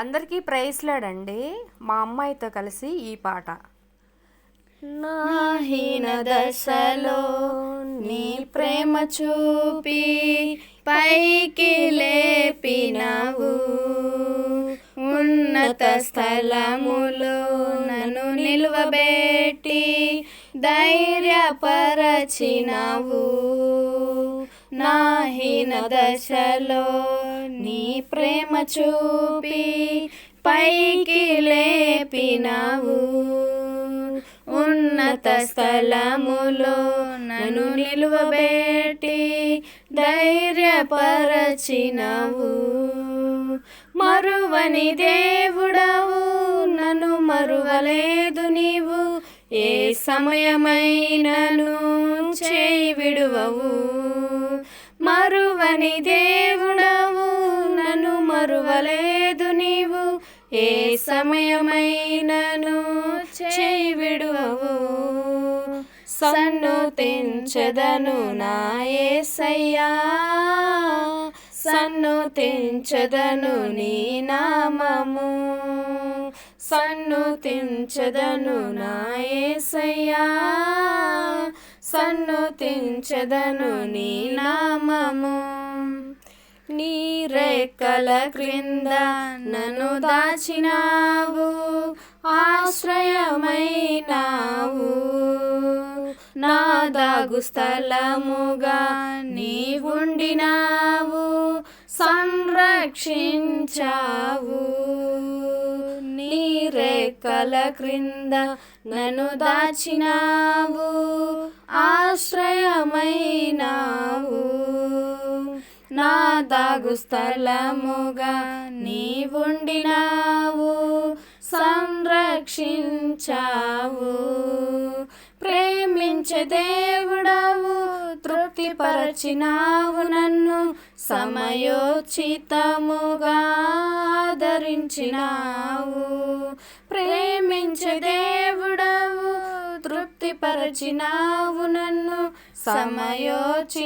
అందరికీ ప్రైస్లాడండి మా అమ్మాయితో కలిసి ఈ పాట. నాహీన దశలో నీ ప్రేమ చూపి పైకి లేపినవు. ఉన్నత స్థలములో నన్ను నిలువబెట్టి ధైర్యపరచినవు. నాహీన దశలో నీ ప్రేమ చూపి పైకి లేపినావు. ఉన్నత స్థలములో నన్ను నిలువబెట్టి ధైర్యపరచినవు. మరువని దేవుడవు నన్ను మరువలేదు నీవు. ఏ సమయమైనను చేయి విడువవు. మరువని దేవుడవు నన్ను మరువలేదు నీవు. ఏ సమయమైనను చేయి విడువవు. సన్ను తెంచదను నా ఏసయ్యా. సన్ను తెంచదను నీ నామము. సన్ను తెంచదను నా ఏసయ్యా. సన్ను తెంచదను నీ నామము. రెక్కల క్రింద నన్ను దాచినావు ఆశ్రయమైనావు. నా దాగు స్థలముగా నీవుండినావు సంరక్షించావు. నీ రెక్కల క్రింద నన్ను దాచినావు ఆశ్రయమైనా దాగు స్థలముగా నీవుండినావు సంరక్షించావు. ప్రేమించే దేవుడవు తృప్తిపరచినావు నన్ను సమయోచితముగా ఆదరించినావు. ప్రేమించే దేవుడవు తృప్తిపరచినావు నన్ను సమయోచితముగా